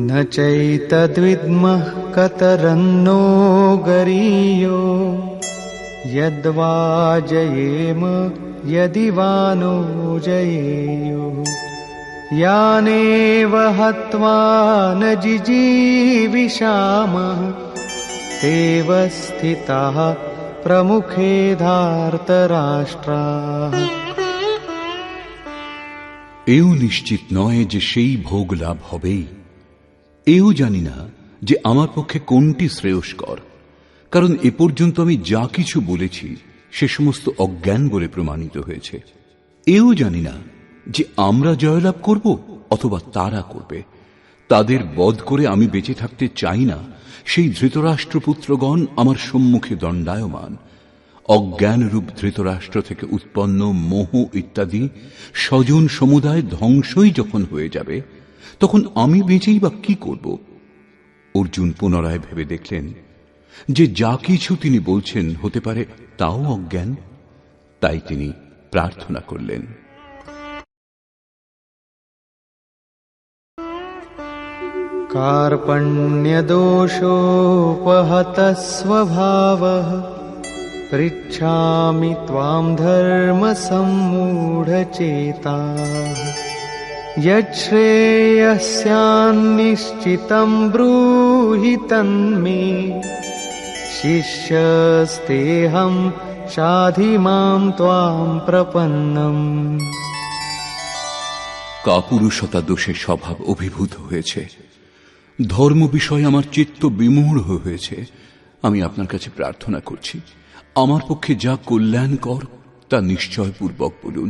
न चैतद्विद्मः कतरन्नो गरीयो यद्वा जयेम यदि वा नो जयेयो यानेव हत्वा न जिजीविषामः तेव स्थिताः प्रमुखे धार्तराष्ट्राः এও নিশ্চিত নয় যে সেই ভোগ লাভ হবেই এও জানি না যে আমার পক্ষে কোনটি শ্রেয়স্কর, কারণ এ পর্যন্ত আমি যা কিছু বলেছি সে সমস্ত অজ্ঞান বলে প্রমাণিত হয়েছে। এও জানি না যে আমরা জয়লাভ করব অথবা তারা করবে। তাদের বধ করে আমি বেঁচে থাকতে চাই না, সেই ধৃতরাষ্ট্রপুত্রগণ আমার সম্মুখে দণ্ডায়মান। অজ্ঞানরূপ ধৃতরাষ্ট্র থেকে উৎপন্ন মোহ ইত্যাদি স্বজন সমুদায় ধ্বংসই যখন হয়ে যাবে তখন আমি বেঁচেই বা কি করব অর্জুন পুনরায় ভেবে দেখলেন যে যা কিছু তিনি বলছেন হতে পারে তাও অজ্ঞান তাই তিনি প্রার্থনা করলেন कार्पण्यदोषोपहतः स्वभावः पृच्छामि त्वां धर्मसम्मूढचेताः यच्छ्रेयस्यान्निश्चितं ब्रूहि तन्मे शिष्यस्तेऽहं शाधि मां त्वां प्रपन्नम् কাপুরুষতা দোষে স্বভাব অভিভূত হয়েছে ধর্ম বিষয়ে আমার চিত্ত বিমূঢ় হয়েছে আমি আপনার কাছে প্রার্থনা করছি আমার পক্ষে যা কল্যাণকর তা নিশ্চয়পূর্বক বলুন